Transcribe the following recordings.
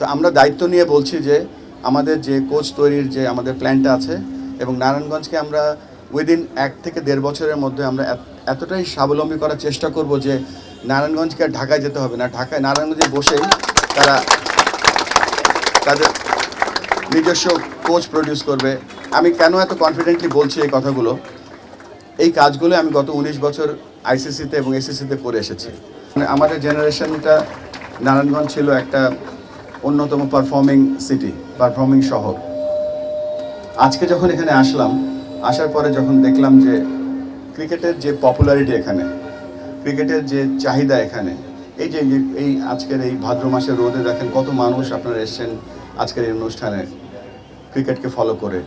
তো আমরা দায়িত্ব নিয়ে বলছি যে আমাদের যে কোচ তৈরির যে আমাদের প্ল্যানটা আছে এবং নারায়ণগঞ্জকে আমরা উইদিন এক থেকে দেড় বছরের মধ্যে আমরা এতটাই স্বাবলম্বী করার চেষ্টা করব যে নারায়ণগঞ্জকে আর ঢাকায় যেতে হবে না। ঢাকায় নারায়ণগঞ্জে বসেই তারা তাদের নিজস্ব কোচ প্রডিউস করবে। আমি কেন এত কনফিডেন্টলি বলছি এই কথাগুলো? এই কাজগুলো আমি গত উনিশ বছর আইসিসিতে এবং এসিসিতে করে এসেছি। মানে আমাদের জেনারেশনটা নারায়ণগঞ্জ ছিল একটা অন্যতম পারফর্মিং সিটি পারফর্মিং শহর। আজকে যখন এখানে আসলাম, আসার পরে যখন দেখলাম যে ক্রিকেটের যে পপুলারিটি এখানে, ক্রিকেটের যে চাহিদা এখানে, এই যে এই আজকের এই ভাদ্র মাসের রোদে দেখেন কত মানুষ আপনারা এসছেন আজকের এই অনুষ্ঠানে ক্রিকেটকে ফলো করে।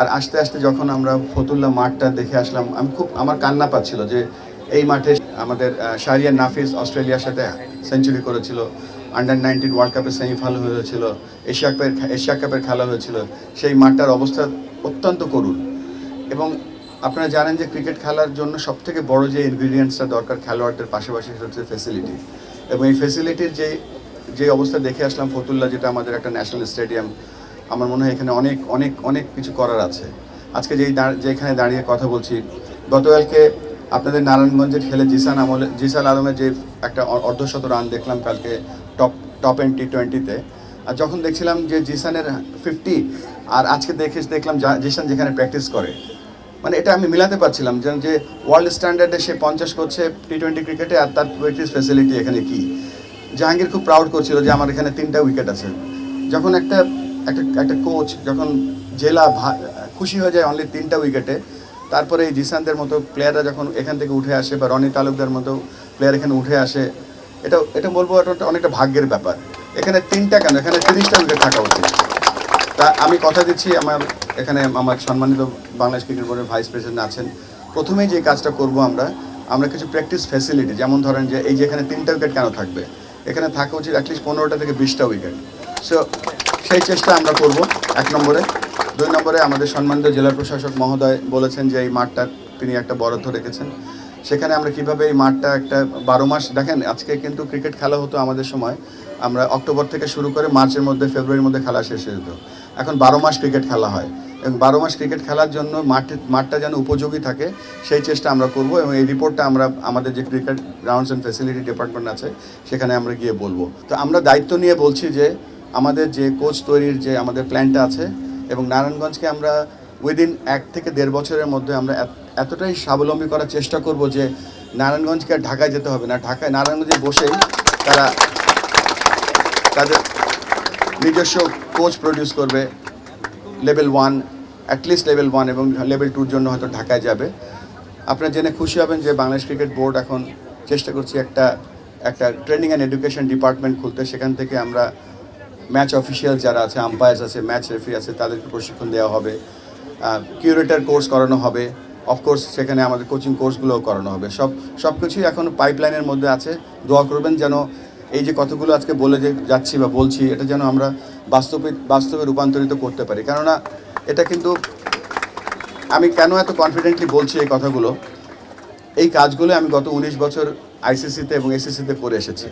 আর আস্তে আস্তে যখন আমরা ফতুল্লা মাঠটা দেখে আসলাম, আমি খুব আমার কান্না পাচ্ছিল যে এই মাঠে আমাদের শাহরিয়ার নাফিস অস্ট্রেলিয়ার সাথে সেঞ্চুরি করেছিল। আন্ডার নাইনটিন ওয়ার্ল্ড কাপের সেমিফাইনাল হয়েছিল এশিয়া কাপের এশিয়া কাপের খেলা হয়েছিল, সেই মাঠটার অবস্থা অত্যন্ত করুণ। এবং আপনারা জানেন যে ক্রিকেট খেলার জন্য সবথেকে বড় যে ইনগ্রিডিয়েন্টসটা দরকার খেলোয়াড়দের পাশাপাশি সেটা হচ্ছে ফেসিলিটি এবং এই ফেসিলিটির যে যে অবস্থা দেখে আসলাম ফতুল্লা, যেটা আমাদের একটা ন্যাশনাল স্টেডিয়াম আমার মনে হয় এখানে অনেক অনেক অনেক কিছু করার আছে। আজকে যেই যেখানে দাঁড়িয়ে কথা বলছি, গতকালকে আপনাদের নারায়ণগঞ্জের খেলে জিসান আমলে জিসাল আলমের যে একটা অর্ধশত রান দেখলাম কালকে টপ টপ এন টি টোয়েন্টিতে আর যখন দেখছিলাম যে জিসানের ফিফটি আর আজকে দেখে দেখলাম জিসান যেখানে প্র্যাকটিস করে মানে এটা আমি মিলাতে পারছিলাম যে যে ওয়ার্ল্ড স্ট্যান্ডার্ডে সে পঞ্চাশ করছে টি টোয়েন্টি ক্রিকেটে আর তার প্র্যাকটিস ফ্যাসিলিটি এখানে কি? জাহাঙ্গীর খুব প্রাউড করছিল যে আমার এখানে তিনটা উইকেট আছে। যখন একটা একটা একটা কোচ যখন জেলা খুশি হয়ে যায় অনলি তিনটা উইকেটে তারপরে এই জিসানদের মতো প্লেয়াররা যখন এখান থেকে উঠে আসে বা রনি তালুকদার মতো প্লেয়ার এখানে উঠে আসে, এটা এটা বলব এটা অনেকটা ভাগ্যের ব্যাপার। এখানে তিনটা কেন? এখানে তিরিশটা উইকেট থাকা উচিত। তা আমি কথা দিচ্ছি, আমার এখানে আমার সম্মানিত বাংলাদেশ ক্রিকেট বোর্ডের ভাইস প্রেসিডেন্ট আছেন। প্রথমেই যে কাজটা করব আমরা আমরা কিছু প্র্যাকটিস ফ্যাসিলিটি যেমন ধরেন যে এই যে এখানে তিনটা উইকেট কেন থাকবে? এখানে থাকা উচিত অ্যাটলিস্ট পনেরোটা থেকে বিশটা উইকেট সো সেই চেষ্টা আমরা করব এক নম্বরে। দুই নম্বরে আমাদের সম্মানিত জেলা প্রশাসক মহোদয় বলেছেন যে এই মাঠটা তিনি একটা বরাদ্দ রেখেছেন। সেখানে আমরা কীভাবে এই মাঠটা একটা বারো মাস, দেখেন আজকে কিন্তু ক্রিকেট খেলা হতো আমাদের সময়, আমরা অক্টোবর থেকে শুরু করে মার্চের মধ্যে, ফেব্রুয়ারির মধ্যে খেলা শেষ হয়ে যেত। এখন বারো মাস ক্রিকেট খেলা হয় এবং বারো মাস ক্রিকেট খেলার জন্য মাঠে, মাঠটা যেন উপযোগী থাকে, সেই চেষ্টা আমরা করব এবং এই রিপোর্টটা আমরা, আমাদের যে cricket grounds and facility department আছে, সেখানে আমরা গিয়ে বলব। তো আমরা দায়িত্ব নিয়ে বলছি যে, আমাদের যে কোচ তৈরির যে আমাদের প্ল্যানটা আছে এবং নারায়ণগঞ্জকে আমরা উইদিন এক থেকে দেড় বছরের মধ্যে আমরা এত- এতটাই স্বাবলম্বী করার চেষ্টা করব যে নারায়ণগঞ্জকে আর ঢাকায় যেতে হবে না। ঢাকায় নারায়ণগঞ্জে বসেই তারা তাদের নিজস্ব কোচ প্রডিউস করবে। Level one at least level one এবং লেভেল টুর জন্য হয়তো ঢাকায় যাবে। আপনারা জেনে খুশি হবেন যে বাংলাদেশ ক্রিকেট বোর্ড এখন চেষ্টা করছি একটা একটা ট্রেনিং অ্যান্ড এডুকেশন ডিপার্টমেন্ট খুলতে। সেখান থেকে আমরা ম্যাচ অফিসিয়াল যারা আছে আম্পায়ার্স আছে, ম্যাচ রেফারি আছে, তাদেরকে প্রশিক্ষণ দেওয়া হবে। কিউরেটার কোর্স করানো হবে। অফকোর্স সেখানে আমাদের কোচিং কোর্সগুলোও করানো হবে। সব সব কিছুই এখন পাইপলাইনের মধ্যে আছে। দোয়া করবেন যেন এই যে কতগুলো আজকে বলে যে যাচ্ছি বা বলছি, এটা যেন আমরা বাস্তবে বাস্তবে রূপান্তরিত করতে পারি। কেননা এটা কিন্তু আমি কেন এত কনফিডেন্টলি বলছি এই কথাগুলো? এই কাজগুলো আমি গত উনিশ বছর আইসিসিতে এবং এসিসিতে করে এসেছি।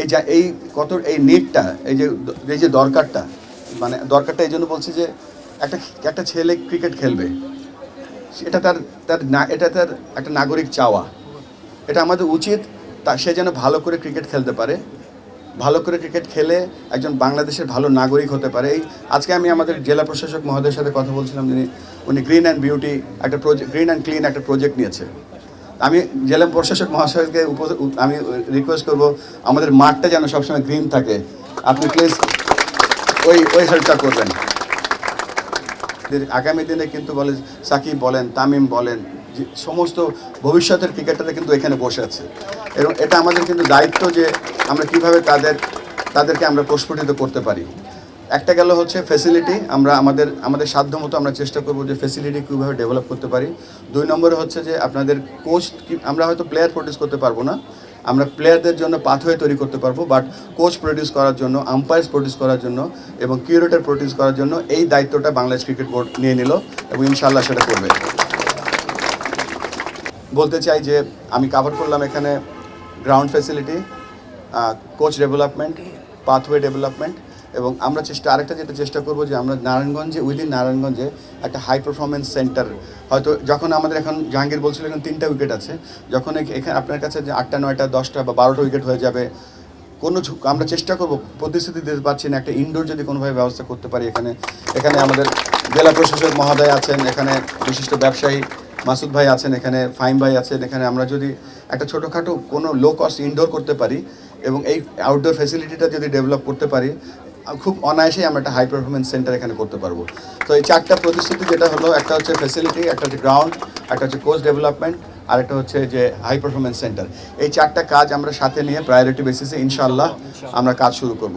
এই যা, এই কত, এই নিডটা এই যে এই যে দরকারটা মানে দরকারটা এই জন্য বলছি যে একটা একটা ছেলে ক্রিকেট খেলবে, এটা তার তার না, এটা তার একটা নাগরিক চাওয়া। এটা আমাদের উচিত, তা সে যেন ভালো করে ক্রিকেট খেলতে পারে, ভালো করে ক্রিকেট খেলে একজন বাংলাদেশের ভালো নাগরিক হতে পারে। এই, আজকে আমি আমাদের জেলা প্রশাসক মহোদয়ের সাথে কথা বলছিলাম, যিনি, উনি গ্রিন অ্যান্ড বিউটি একটা প্রজেক্ট গ্রিন অ্যান্ড ক্লিন একটা প্রজেক্ট নিয়েছে। আমি জেলা প্রশাসক মহাশয়কে আমি রিকোয়েস্ট করব, আমাদের মাঠটা যেন সবসময় গ্রিন থাকে। আপনি প্লিজ ওই ওই হেল্পটা করবেন। আগামী দিনে কিন্তু বলে সাকিব বলেন, তামিম বলেন সমস্ত ভবিষ্যতের ক্রিকেটাররা কিন্তু এখানে বসে আছে। এবং এটা আমাদের কিন্তু দায়িত্ব যে আমরা কীভাবে তাদের তাদেরকে আমরা প্রস্ফুটিত করতে পারি। একটা গেল হচ্ছে ফেসিলিটি আমরা আমাদের আমাদের সাধ্য মতো আমরা চেষ্টা করব যে ফেসিলিটি কীভাবে ডেভেলপ করতে পারি। দুই নম্বরে হচ্ছে যে আপনাদের কোচ আমরা হয়তো প্লেয়ার প্রডিউস করতে পারব না। আমরা প্লেয়ারদের জন্য পাথওয়ে তৈরি করতে পারব বাট কোচ প্রডিউস করার জন্য আম্পায়ার্স প্রডিউস করার জন্য এবং কিউরেটর প্রডিউস করার জন্য এই দায়িত্বটা বাংলাদেশ ক্রিকেট বোর্ড নিয়ে নিল এবং ইনশাল্লাহ সেটা করবে। বলতে চাই যে আমি কাভার করলাম এখানে ground facility coach development pathway development এবং আমরা চেষ্টা, আরেকটা যেটা চেষ্টা করব যে আমরা নারায়ণগঞ্জে উইদিন নারায়ণগঞ্জে একটা হাই পারফরমেন্স সেন্টার হয়তো যখন আমাদের এখন জাহাঙ্গীর বলছিল এখন তিনটা উইকেট আছে, যখন এখানে আপনার কাছে যে আটটা, নয়টা, দশটা বা বারোটা উইকেট হয়ে যাবে, কোনো আমরা চেষ্টা করব, প্রতিশ্রুতি দিতে পারছি না, একটা ইনডোর যদি কোনোভাবে ব্যবস্থা করতে পারি এখানে এখানে আমাদের জেলা প্রশাসক মহোদয় আছেন, এখানে বিশিষ্ট ব্যবসায়ী মাসুদ ভাই আছেন, এখানে ফাইম ভাই আছেন, এখানে আমরা যদি একটা ছোটোখাটো কোনো লো কস্ট ইনডোর করতে পারি এবং এই আউটডোর ফ্যাসিলিটিটা যদি ডেভেলপ করতে পারি খুব অনায়াসেই আমরা একটা হাই পারফরমেন্স সেন্টার এখানে করতে পারব। তো এই চারটা প্রতিশ্রুতি যেটা হলো, একটা হচ্ছে ফেসিলিটি একটা হচ্ছে গ্রাউন্ড একটা হচ্ছে কোচ ডেভেলপমেন্ট আর একটা হচ্ছে যে হাই পারফরমেন্স সেন্টার এই চারটা কাজ আমরা সাথে নিয়ে প্রায়োরিটি বেসিসে ইনশাল্লাহ আমরা কাজ শুরু করব।